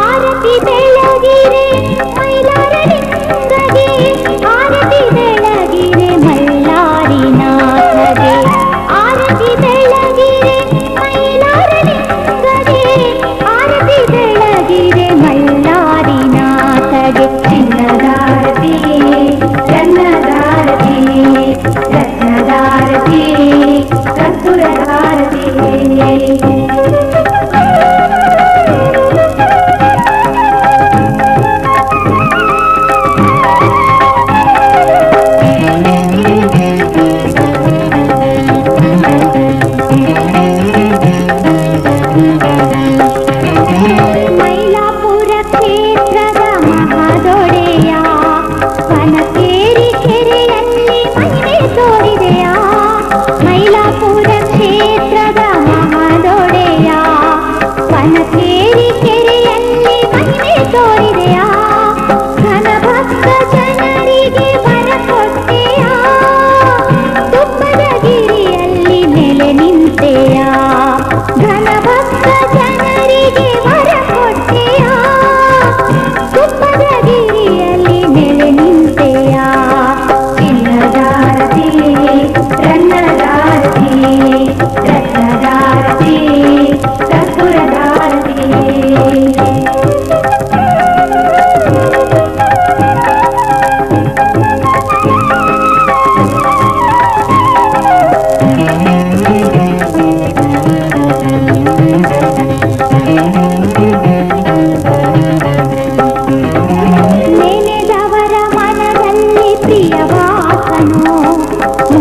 ஆரத்தி தெளகிரே ഭാരതേ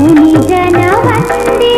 जनमी